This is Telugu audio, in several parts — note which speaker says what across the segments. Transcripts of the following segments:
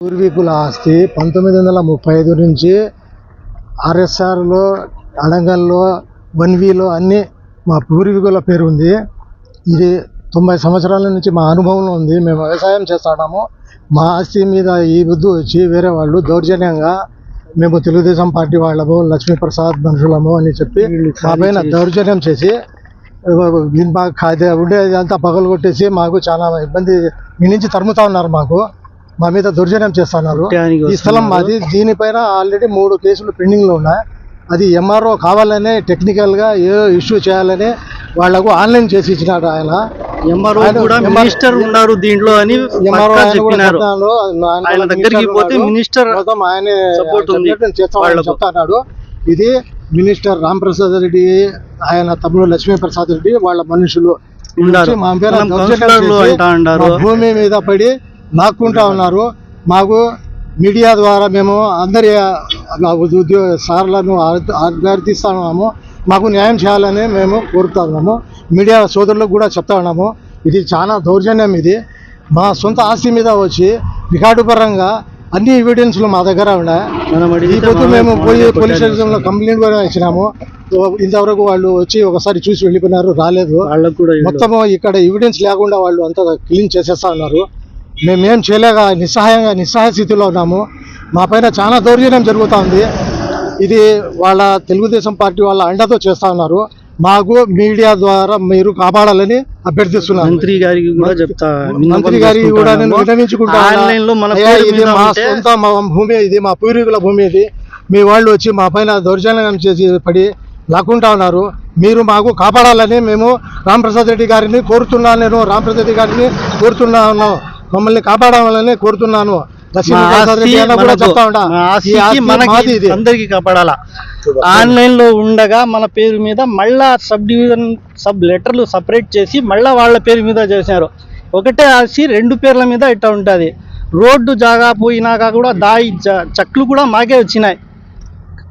Speaker 1: పూర్వీకుల ఆస్తి పంతొమ్మిది వందల ముప్పై ఐదు నుంచి ఆర్ఎస్ఆర్లో అడంగల్లో వన్వీలో అన్నీ మా పూర్వీకుల పేరు ఉంది. ఇది తొంభై సంవత్సరాల నుంచి మా అనుభవంలో ఉంది. మేము వ్యవసాయం చేస్తాడాము మా ఆస్తి మీద ఈ బుద్ధు వచ్చి వేరే వాళ్ళు దౌర్జన్యంగా మేము తెలుగుదేశం పార్టీ వాళ్ళము లక్ష్మీప్రసాద్ మనుషులము అని చెప్పి మా పైన దౌర్జన్యం చేసి మాకు ఉండేది అంతా పగలు కొట్టేసి మాకు చాలా ఇబ్బంది మీ నుంచి తరుముతా ఉన్నారు మాకు. మా మీద దౌర్జన్యం చేస్తున్నారు. ఈ స్థలం మాది. దీనిపైన ఆల్రెడీ మూడు కేసులు పెండింగ్లో ఉన్నాయి. అది ఎంఆర్ఓ కావాలనే టెక్నికల్గా ఏ ఇష్యూ చేయాలని వాళ్ళకు ఆన్లైన్ చేసి ఇచ్చినాడు ఆయన.
Speaker 2: ఎంఆర్ఓ కూడా మినిస్టర్ ఉన్నారు దీంట్లో అని
Speaker 1: ఎంఆర్ఓ ఆయన
Speaker 2: దగ్గరికి
Speaker 1: మినిస్టర్
Speaker 2: పోతే
Speaker 1: ఆయనే
Speaker 2: ఉంది వాళ్ళకు.
Speaker 1: చెప్తున్నాడు. ఇది మినిస్టర్ రామ్ ప్రసాద్ రెడ్డి ఆయన తమ్ముడు లక్ష్మీ ప్రసాద్ రెడ్డి వాళ్ళ మనుషులు. భూమి మీద పడి లాక్కుంటా ఉన్నారు. మాకు మీడియా ద్వారా మేము అందరి ఉద్యోగ సార్లను అభ్యర్థిస్తున్నాము మాకు న్యాయం చేయాలని మేము కోరుతున్నాము మీడియా సోదరులకు కూడా చెప్తా ఉన్నాము. ఇది చాలా దౌర్జన్యం ఇది. మా సొంత ఆస్తి మీద వచ్చి రికార్డు పరంగా అన్ని ఎవిడెన్స్లు మా దగ్గర ఉన్నాయి. ఈ పొద్దు మేము పోయి. పోలీస్ స్టేషన్లో కంప్లైంట్ కూడా ఇచ్చినాము. ఇంతవరకు వాళ్ళు వచ్చి ఒకసారి చూసి వెళ్ళిపోయినారు రాలేదు.
Speaker 2: వాళ్ళకు కూడా ఇవ్వలేదు.
Speaker 1: మొత్తము ఇక్కడ ఎవిడెన్స్ లేకుండా వాళ్ళు అంతా క్లీన్ చేసేస్తా ఉన్నారు. మేమేం చేయలేక నిస్సహాయంగా నిస్సహాయ స్థితిలో ఉన్నాము. మా పైన చాలా దౌర్జన్యం జరుగుతూ ఉంది ఇది వాళ్ళ తెలుగుదేశం పార్టీ వాళ్ళ అండతో చేస్తా ఉన్నారు. మాకు మీడియా ద్వారా మీరు కాపాడాలని అభ్యర్థిస్తున్నాను
Speaker 2: మంత్రి గారికి కూడా చెప్తా
Speaker 1: మంత్రి గారికి కూడా నేను ఇది మా సొంత మా భూమి ఇది మా పూర్వీకుల భూమి ఇది. మీ వాళ్ళు వచ్చి మా పైన దౌర్జన్యం చేసి పడి లాక్కుంటా ఉన్నారు. మీరు మాకు కాపాడాలని మేము రామప్రసాద్ రెడ్డి గారిని కోరుతున్నాను నేను రామప్రసాద్ రెడ్డి గారిని కోరుతున్నాను మమ్మల్ని కాపాడాలని కోరుతున్నాను.
Speaker 2: అందరికి కాపాడాలా? ఆన్లైన్లో ఉండగా మన పేరు మీద మళ్ళా సబ్ డివిజన్ సబ్ లెటర్లు సపరేట్ చేసి మళ్ళా వాళ్ళ పేరు మీద చేశారు. ఒకటే ఆస్తి రెండు పేర్ల మీద ఇట్లా ఉంటుంది. రోడ్డు జాగా పోయినాక కూడా దాయి చెక్లు కూడా మాకే వచ్చినాయి.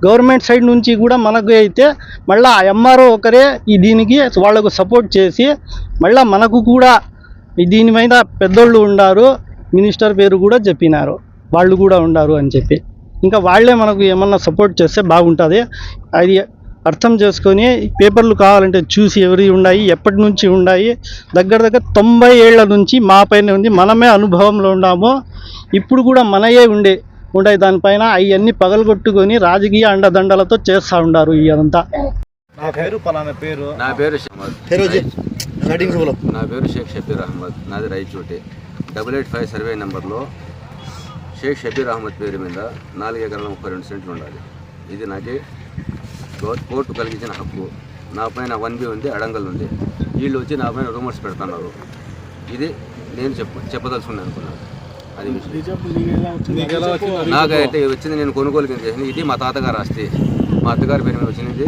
Speaker 2: గవర్నమెంట్ సైడ్ నుంచి కూడా మనకు అయితే మళ్ళీ ఎంఆర్ఓ ఒకరే ఈ దీనికి వాళ్ళకు సపోర్ట్ చేసి మళ్ళీ మనకు కూడా దీని మీద పెద్దోళ్ళు ఉండారు మినిస్టర్ పేరు కూడా చెప్పినారు. వాళ్ళు కూడా ఉండారు అని చెప్పి. ఇంకా వాళ్ళే మనకు ఏమన్నా సపోర్ట్ చేస్తే బాగుంటుంది. అది అర్థం చేసుకొని పేపర్లు కావాలంటే చూసి ఎవరి ఉన్నాయి ఎప్పటి నుంచి ఉన్నాయి దగ్గర దగ్గర తొంభై ఏళ్ళ నుంచి మా పైన ఉంది మనమే అనుభవంలో ఉన్నాము. ఇప్పుడు కూడా మనయే ఉండే ఉంటాయి దానిపైన అవన్నీ పగలగొట్టుకొని రాజకీయ అండదండలతో చేస్తూ ఉండారు ఇదంతా
Speaker 3: నా పేరు పలానా పేరు.
Speaker 4: నా పేరు
Speaker 3: స్టార్టింగ్లో
Speaker 4: నా పేరు షేక్ షబీర్ అహ్మద్. నాది Rayachoti double eight five survey నెంబర్లో షేక్ షబీర్ అహ్మద్ పేరు మీద నాలుగు ఎకరాల ముప్పై రెండు సెంట్లు ఉండాలి. ఇది నాకే కోర్టు కలిగించిన హక్కు. నా పైన వన్ బి ఉంది అడంగల్ ఉంది. వీళ్ళు వచ్చి నా పైన రూమర్స్ పెడుతున్నారు. ఇది నేను చెప్ప చెప్పదలుచుకున్నాను అనుకున్నాను. అది విషయం. నాకైతే వచ్చింది నేను కొనుగోలు కింద చేసింది. ఇది మా తాతగారు ఆస్తి. మా అత్తగారి పేరు మీద వచ్చినది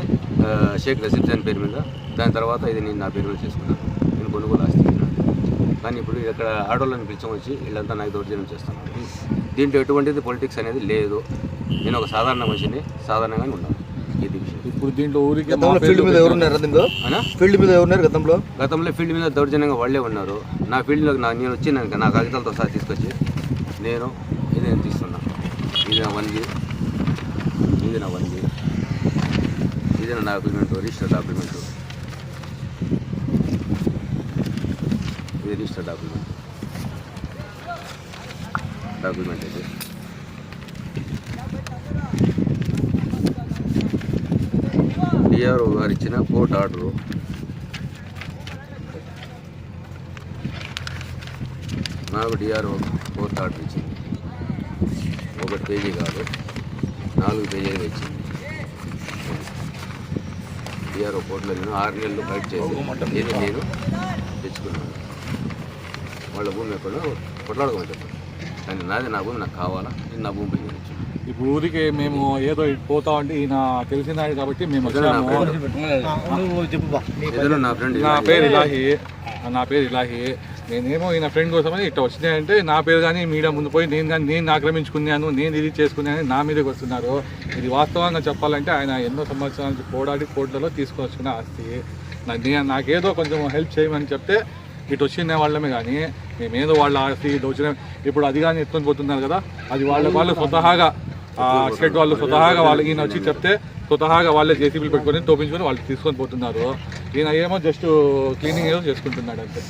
Speaker 4: షేక్ రసీద్ జాన్ పేరు మీద. దాని తర్వాత ఇది నేను నా పేరు మీద చేసుకున్నాను. కొనుగోలు ఆస్తి. కానీ ఇప్పుడు ఇక్కడ ఆడవాళ్ళని పిలిచం వచ్చి వీళ్ళంతా నాకు దౌర్జన్యం చేస్తున్నారు. దీంట్లో ఎటువంటిది పొలిటిక్స్ అనేది లేదు. నేను ఒక సాధారణ మనిషిని సాధారణంగానే ఉన్నాను. ఇది విషయం
Speaker 3: ఇప్పుడు దీంట్లో ఊరికి
Speaker 5: గతంలో ఫీల్డ్ మీద ఎవరున్నారు
Speaker 4: అవునా
Speaker 5: ఫీల్డ్ మీద ఎవరున్నారు గతంలో?
Speaker 4: గతంలో ఫీల్డ్ మీద దౌర్జన్యంగా వాళ్ళే ఉన్నారు. నా ఫీల్డ్లో నా నేను వచ్చి నాకు నా కాగితాలతో సహా తీసుకొచ్చి నేను ఇది నేను తీస్తున్నా. ఇది నా వన్ జీ ఇది నా వన్ జీ ఇది నా డాక్యుమెంట్ రిజిస్టర్ డాక్యుమెంట్ ఇది రిజిస్టర్ డాక్యుమెంట్ డాక్యుమెంట్ ఇది డిఆర్ఓ గారు ఇచ్చిన కోర్టు ఆర్డరు నాకు డిఆర్ఓ కోర్టు ఆర్డర్ ఇచ్చింది. ఒకటి పేజీ కాదు. నాలుగు పేజీలు ఇచ్చింది డిఆర్ఓ కోర్టులో నేను ఆరు నెలలు ఫైట్ చేసి ఇది నేను తెచ్చుకున్నాను. వాళ్ళ భూమి ఎక్కడ కొట్లాడుకోమని చెప్పాను కానీ నాది నా భూమి నాకు కావాలా? నేను నా భూమి
Speaker 3: ఇప్పుడు ఊరికి మేము ఏదో ఇటు పోతా ఉంటే ఈయన తెలిసినాడు కాబట్టి మేము
Speaker 4: నా
Speaker 3: పేరు ఇలాహి. నా పేరు ఇలాహి. నేనేమో ఈయన ఫ్రెండ్ కోసమని ఇట్లా వచ్చినాయంటే నా పేరు కానీ మీడియా ముందు పోయి నేను కానీ నేను ఆక్రమించుకున్నాను నేను ఇది చేసుకున్నాను నా మీదకి వస్తున్నారు. ఇది వాస్తవంగా చెప్పాలంటే ఆయన ఎన్నో సంవత్సరాల నుంచి పోరాడి కోర్టులలో తీసుకొచ్చుకున్న ఆస్తి. నాకేదో కొంచెం హెల్ప్ చేయమని చెప్తే ఇటు వచ్చిన వాళ్ళమే కానీ మేమేదో వాళ్ళ ఆస్తి దోచడం ఇప్పుడు అది కానీ ఎత్తుకొని పోతున్నారు కదా అది వాళ్ళ వాళ్ళు స్వతహాగా ఆ షెడ్ వాళ్ళు స్వతహాగా వాళ్ళు ఈయన వచ్చి చెప్తే స్వతహాగా వాళ్ళే జేసీబీలు పెట్టుకొని తోపించుకొని వాళ్ళు తీసుకొని పోతున్నారు. ఈయన ఏమో జస్ట్ క్లీనింగ్ ఏదో చేసుకుంటున్నాడు అంతే.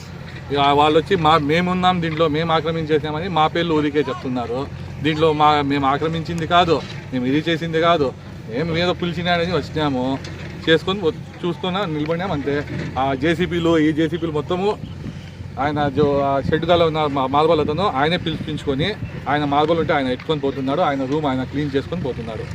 Speaker 3: ఇక వాళ్ళు వచ్చి మా మేమున్నాం దీంట్లో మేము ఆక్రమించేసామని మా పేర్లు ఊరికే చెప్తున్నారు. దీంట్లో మా మేము ఆక్రమించింది కాదు మేము ఇది చేసింది కాదు మేము ఏదో పిలిచినాడని వచ్చినాము. చేసుకొని చూసుకున్నా నిలబడినాం అంతే. ఆ జేసీబీలు ఈ జేసీబీలు మొత్తము ఆయన జో షెడ్ గల ఉన్న మా మార్బల్ అతను ఆయనే పిలిపించుకొని ఆయన మార్బల్ ఉంటే ఆయన ఎత్తుకొని పోతున్నాడు ఆయన రూమ్ ఆయన క్లీన్ చేసుకొని పోతున్నాడు.